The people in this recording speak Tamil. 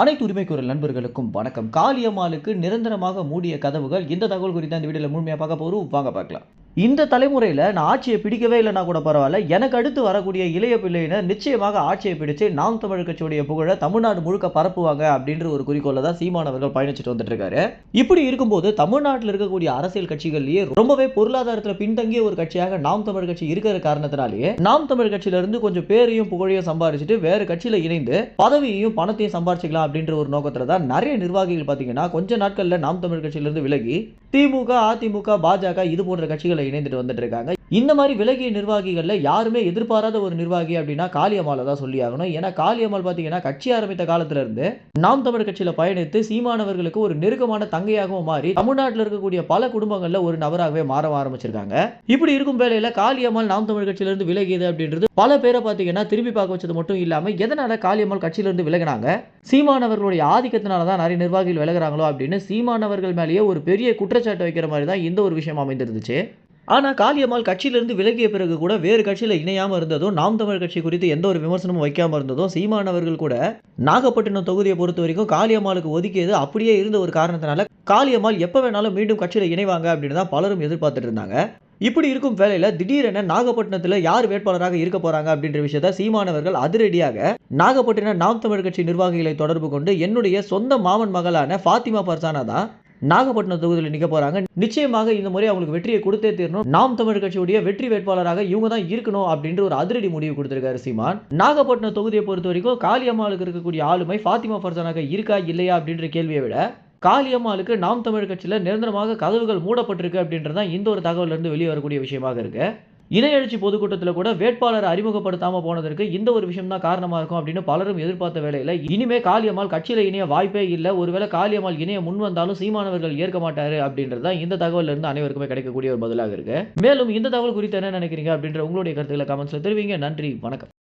அனைத்து உரிமைக்குரல் நண்பர்களுக்கும் வணக்கம். காளியம்மாளுக்கு நிரந்தரமாக மூடிய கதவுகள் இந்த தகவல் குறித்த இந்த வீடியோவில் முழுமையாக பார்க்க போகிறோம் வாங்க பார்க்கலாம். இந்த தலைமுறையில் நான் ஆட்சியை பிடிக்கவே இல்லைனா கூட பரவாயில்ல. எனக்கு அடுத்து வரக்கூடிய இளைய பிள்ளையினர் நிச்சயமாக ஆட்சியை பிடிச்சு நாம் தமிழ் கட்சியுடைய புகழை தமிழ்நாடு முழுக்க பரப்புவாங்க அப்படின்ற ஒரு குறிக்கோளை தான் சீமானவர்கள் பயணிச்சுட்டு வந்துட்டு இருக்காரு இப்படி இருக்கும்போது தமிழ்நாட்டில் இருக்கக்கூடிய அரசியல் கட்சிகள்லேயே ரொம்பவே பொருளாதாரத்தில் பின்தங்கிய ஒரு கட்சியாக நாம் தமிழ் கட்சி இருக்கிற காரணத்தினாலேயே நாம் தமிழ் கட்சியிலிருந்து கொஞ்சம் பேரையும் புகழையும் சம்பாரிச்சுட்டு வேறு கட்சியில் இணைந்து பதவியையும் பணத்தையும் சம்பாரிச்சிக்கலாம் அப்படின்ற ஒரு நோக்கத்தில் தான் நிறைய நிர்வாகிகள் பார்த்தீங்கன்னா கொஞ்ச நாட்களில் நாம் தமிழ் கட்சியிலிருந்து விலகி திமுக அதிமுக பாஜக இது போன்ற கட்சிகளை இணைந்துட்டு வந்துட்டு இருக்காங்க. இந்த மாதிரி விலகிய நிர்வாகிகள்ல யாருமே எதிர்பாராத ஒரு நிர்வாகி அப்படின்னா காளியம்மாளை தான் சொல்லி ஆகணும். ஏன்னா காளியம்மாள் பார்த்தீங்கன்னா கட்சி ஆரம்பித்த காலத்துல இருந்து நாம் தமிழ் கட்சியில பயணித்து சீமானவர்களுக்கு ஒரு நெருக்கமான தங்கையாகவும் மாறி தமிழ்நாட்டில் இருக்கக்கூடிய பல குடும்பங்கள்ல ஒரு நபராகவே மாற ஆரம்பிச்சிருக்காங்க. இப்படி இருக்கும் வேலையில காளியம்மாள் நாம் தமிழ் கட்சியில இருந்து விலகியது அப்படின்றது பல பேரை பார்த்தீங்கன்னா திரும்பி பார்க்க வச்சது மட்டும் இல்லாம எதனால காளியம்மாள் கட்சியில இருந்து விலகினாங்க? சீமானவர்களுடைய ஆதிக்கத்தினால தான் நிறைய நிர்வாகிகள் விலகிறாங்களோ அப்படின்னு சீமானவர்கள் மேலேயே ஒரு பெரிய குற்றச்சாட்டு வைக்கிற மாதிரி தான் இந்த ஒரு விஷயம் அமைந்திருந்துச்சு. ஆனால் காளியம்மாள் கட்சியிலிருந்து விலகிய பிறகு கூட வேறு கட்சியில் இணையாமல் இருந்ததும் நாம் தமிழ் கட்சி குறித்து எந்த ஒரு விமர்சனமும் வைக்காமல் இருந்ததும் சீமானவர்கள் கூட நாகப்பட்டினம் தொகுதியை பொறுத்த வரைக்கும் காளியம்மாளுக்கு ஒதுக்கியது அப்படியே இருந்த ஒரு காரணத்தினால காளியம்மாள் எப்போ வேணாலும் மீண்டும் கட்சியில் இணைவாங்க அப்படின்னு தான் பலரும் எதிர்பார்த்துட்டு இருந்தாங்க. இப்படி இருக்கும் வேலையில் திடீரென நாகப்பட்டினத்தில் யார் வேட்பாளராக இருக்க போகிறாங்க அப்படின்ற விஷயத்த சீமானவர்கள் அதிரடியாக நாகப்பட்டினம் நாம் தமிழ் கட்சி நிர்வாகிகளை தொடர்பு கொண்டு என்னுடைய சொந்த மாமன் மகளான ஃபாத்திமா பர்சானா தான் நாகப்பட்டினம் தொகுதியில் நிற்க போகிறாங்க நிச்சயமாக இந்த முறை அவங்களுக்கு வெற்றியை கொடுத்தே தீரணும். நாம் தமிழ் கட்சியுடைய வெற்றி வேட்பாளராக இவங்க தான் இருக்கணும் அப்படின்ற ஒரு அதிரடி முடிவு கொடுத்திருக்காரு சீமான். நாகப்பட்டினம் தொகுதியை பொறுத்த வரைக்கும் காளியம்மாளுக்கு இருக்கக்கூடிய ஆளுமை ஃபாத்திமா ஃபர்சானாக இருக்கா இல்லையா அப்படின்ற கேள்வியை விட காளியம்மாளுக்கு நாம் தமிழ் கட்சியில் நிரந்தரமாக கதவுகள் மூடப்பட்டிருக்கு அப்படின்றது தான் இந்த ஒரு தகவலிருந்து வெளியே வரக்கூடிய விஷயமாக இருக்கு. இணைய எழுச்சி பொதுக்கூட்டத்தில் கூட வேட்பாளரை அறிமுகப்படுத்தாம போனதற்கு இந்த ஒரு விஷயம் தான் காரணமாக இருக்கும் அப்படின்னு பலரும் எதிர்பார்த்த வேலையில் இனிமே காளியம்மாள் கட்சியில் இணைய வாய்ப்பே இல்லை. ஒருவேளை காளியம்மாள் இணைய முன் வந்தாலும் சீமானவர்கள் ஏற்க மாட்டாரு அப்படின்றது தான் இந்த தகவல்ல இருந்து அனைவருக்குமே கிடைக்கக்கூடிய ஒரு பதிலாக இருக்கு. மேலும் இந்த தகவல் குறித்து என்ன நினைக்கிறீங்க அப்படின்ற உங்களுடைய கருத்துக்களை கமெண்ட்ஸில் தெரிவிங்க. நன்றி. வணக்கம்.